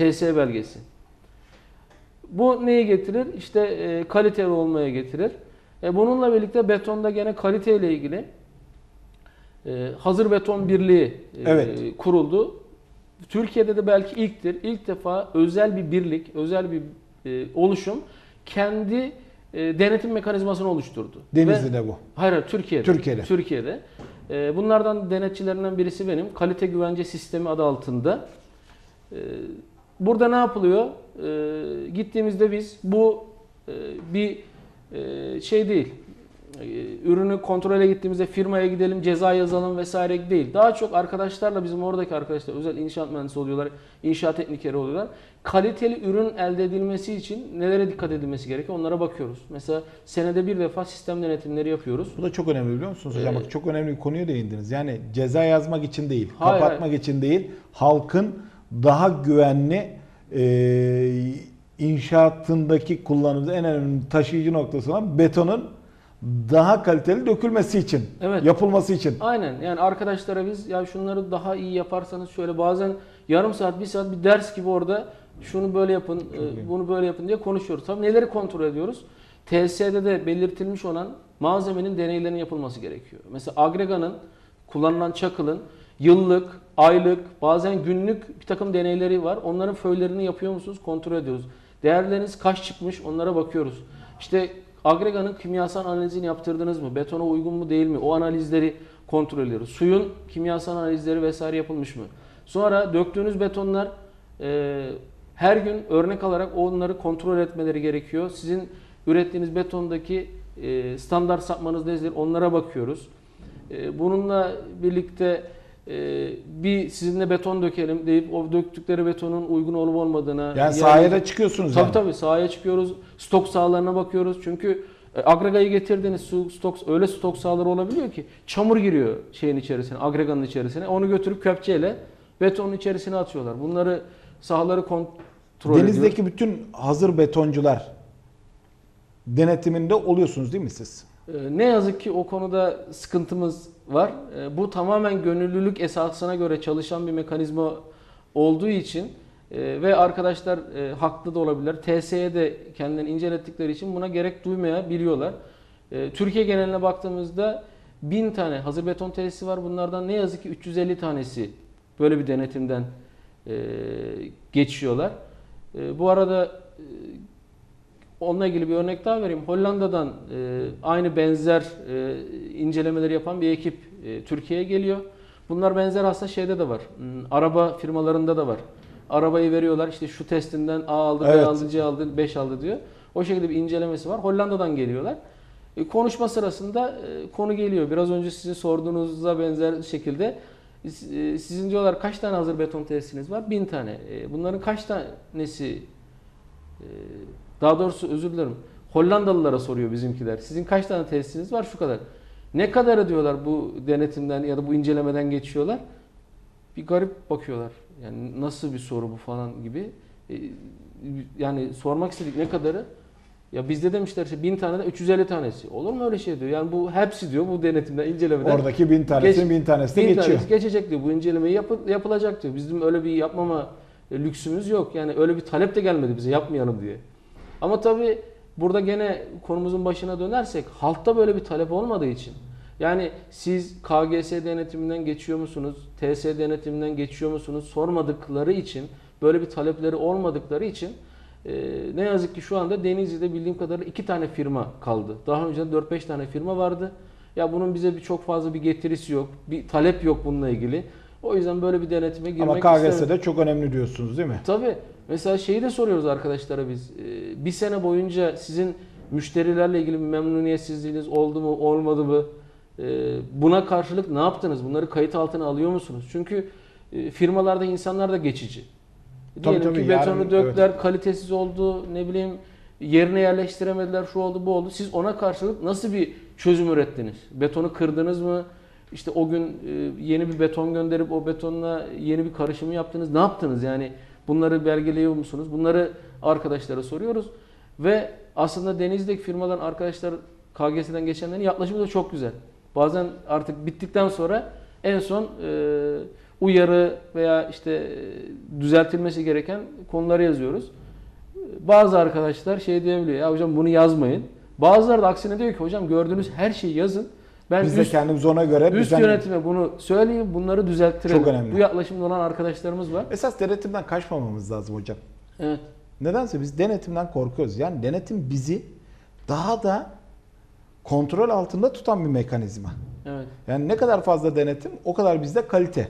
TS belgesi. Bu neyi getirir? İşte e, kaliteli olmaya getirir. E, bununla birlikte betonda gene kaliteyle ilgili e, hazır beton birliği e, Evet. kuruldu. Türkiye'de de belki ilktir. İlk defa özel bir birlik, özel bir e, oluşum kendi e, denetim mekanizmasını oluşturdu. Ve- Denizli'de bu. Hayır, hayır, Türkiye'de. Türkiye'de. Türkiye'de. Ee, bunlardan denetçilerinden birisi benim. Kalite güvence sistemi adı altında. Ee, burada ne yapılıyor? Ee, gittiğimizde biz bu e, bir e, şey değil. Ee, ürünü kontrole gittiğimizde firmaya gidelim, ceza yazalım vesaire değil. Daha çok arkadaşlarla bizim oradaki arkadaşlar özel inşaat mühendisi oluyorlar, inşaat teknikeri oluyorlar. Kaliteli ürün elde edilmesi için nelere dikkat edilmesi gerekiyor onlara bakıyoruz. Mesela senede bir defa sistem denetimleri yapıyoruz. Bu da çok önemli biliyor musunuz hocam? Ee, Bak çok önemli bir konuya değindiniz. Yani ceza yazmak için değil, Hayır, kapatmak için değil, halkın daha güvenli e, inşaatındaki kullanımda en önemli taşıyıcı noktası olan betonun daha kaliteli dökülmesi için, Evet. yapılması için. Aynen yani arkadaşlara biz ya şunları daha iyi yaparsanız şöyle bazen yarım saat bir saat bir ders gibi orada şunu böyle yapın e, bunu böyle yapın diye konuşuyoruz. Tabii neleri kontrol ediyoruz? TSE'de de belirtilmiş olan malzemenin deneylerinin yapılması gerekiyor. Mesela agreganın kullanılan çakılın yıllık, aylık, bazen günlük bir takım deneyleri var. Onların föylerini yapıyor musunuz? Kontrol ediyoruz. Değerleriniz kaç çıkmış? Onlara bakıyoruz. İşte agreganın kimyasal analizini yaptırdınız mı? Betona uygun mu değil mi? O analizleri kontrol ediyoruz. Suyun kimyasal analizleri vesaire yapılmış mı? Sonra döktüğünüz betonlar e, her gün örnek alarak onları kontrol etmeleri gerekiyor. Sizin ürettiğiniz betondaki e, standart sapmanız nedir? Onlara bakıyoruz. E, bununla birlikte bir sizinle beton dökelim deyip o döktükleri betonun uygun olup olmadığına Yani sahaya da çıkıyorsunuz Tabii yani. tabii sahaya çıkıyoruz. Stok sahalarına bakıyoruz. Çünkü e, agregayı getirdiğiniz su stok öyle stok sahaları olabiliyor ki çamur giriyor şeyin içerisine, agreganın içerisine. Onu götürüp köpçeyle betonun içerisine atıyorlar. Bunları sahaları kontrol. Denizdeki bütün hazır betoncular denetiminde oluyorsunuz değil mi siz? Ee, Ne yazık ki o konuda sıkıntımız var. Ee, Bu tamamen gönüllülük esasına göre çalışan bir mekanizma olduğu için e, ve arkadaşlar e, haklı da olabilir. TSE'ye de kendilerini incelettikleri için buna gerek duymayabiliyorlar. E, Türkiye geneline baktığımızda 1000 tane hazır beton tesisi var. Bunlardan ne yazık ki 350 tanesi böyle bir denetimden e, geçiyorlar. Bu arada Onunla ilgili bir örnek daha vereyim. Hollanda'dan e, aynı benzer e, incelemeleri yapan bir ekip e, Türkiye'ye geliyor. Bunlar benzer aslında şeyde de var. Hmm, araba firmalarında da var. Arabayı veriyorlar işte şu testinden A aldı, Evet. B aldı, C aldı, 5 aldı diyor. O şekilde bir incelemesi var. Hollanda'dan geliyorlar. E, konuşma sırasında e, konu geliyor. Biraz önce sizin sorduğunuza benzer şekilde e, sizin diyorlar kaç tane hazır beton tesisiniz var? Bin tane. E, bunların kaç tanesi e, daha doğrusu özür dilerim. Hollandalılara soruyor bizimkiler. Sizin kaç tane tesisiniz var? Şu kadar. Ne kadarı diyorlar bu denetimden ya da bu incelemeden geçiyorlar? Bir garip bakıyorlar. Yani nasıl bir soru bu falan gibi. E, Yani sormak istedik ne kadarı? Ya bizde demişler işte bin tane de 350 tanesi. Olur mu öyle şey diyor. Yani bu hepsi diyor bu denetimden, incelemeden. Oradaki bin tanesinin Geç- bin tanesi de bin geçiyor. tanesi geçecek diyor. Bu incelemeyi yapı- yapılacak diyor. Bizim öyle bir yapmama lüksümüz yok. Yani öyle bir talep de gelmedi bize yapmayalım diye. Ama tabii burada gene konumuzun başına dönersek halkta böyle bir talep olmadığı için yani siz KGS denetiminden geçiyor musunuz? TS denetiminden geçiyor musunuz? Sormadıkları için böyle bir talepleri olmadıkları için e, ne yazık ki şu anda Denizli'de bildiğim kadarıyla iki tane firma kaldı. Daha önce 4-5 tane firma vardı. Ya bunun bize bir çok fazla bir getirisi yok. Bir talep yok bununla ilgili. O yüzden böyle bir denetime girmek Ama istemiyorum. KGS'de çok önemli diyorsunuz değil mi? Tabii. Mesela şeyi de soruyoruz arkadaşlara biz. Ee, Bir sene boyunca sizin müşterilerle ilgili bir memnuniyetsizliğiniz oldu mu, olmadı mı? Ee, Buna karşılık ne yaptınız? Bunları kayıt altına alıyor musunuz? Çünkü e, firmalarda insanlar da geçici. Tabii, Diyelim tabii, ki betonu yarın- döktüler, kalitesiz oldu, ne bileyim yerine yerleştiremediler, şu oldu, bu oldu. Siz ona karşılık nasıl bir çözüm ürettiniz? Betonu kırdınız mı? İşte o gün e, yeni bir beton gönderip o betonla yeni bir karışımı yaptınız. Ne yaptınız? Yani bunları belgeliyor musunuz? Bunları arkadaşlara soruyoruz. Ve aslında Denizli'deki firmadan arkadaşlar KGS'den geçenlerin yaklaşımı da çok güzel. Bazen artık bittikten sonra en son e, uyarı veya işte e, düzeltilmesi gereken konuları yazıyoruz. Bazı arkadaşlar şey diyebiliyor ya hocam bunu yazmayın. Bazıları da aksine diyor ki hocam gördüğünüz her şeyi yazın. Ben Biz de üst, kendimiz ona göre üst düzen- yönetime bunu söyleyeyim bunları düzelttirelim. Çok önemli. Bu yaklaşımda olan arkadaşlarımız var. Esas denetimden kaçmamamız lazım hocam. Evet. Nedense biz denetimden korkuyoruz. Yani denetim bizi daha da kontrol altında tutan bir mekanizma. Evet. Yani ne kadar fazla denetim o kadar bizde kalite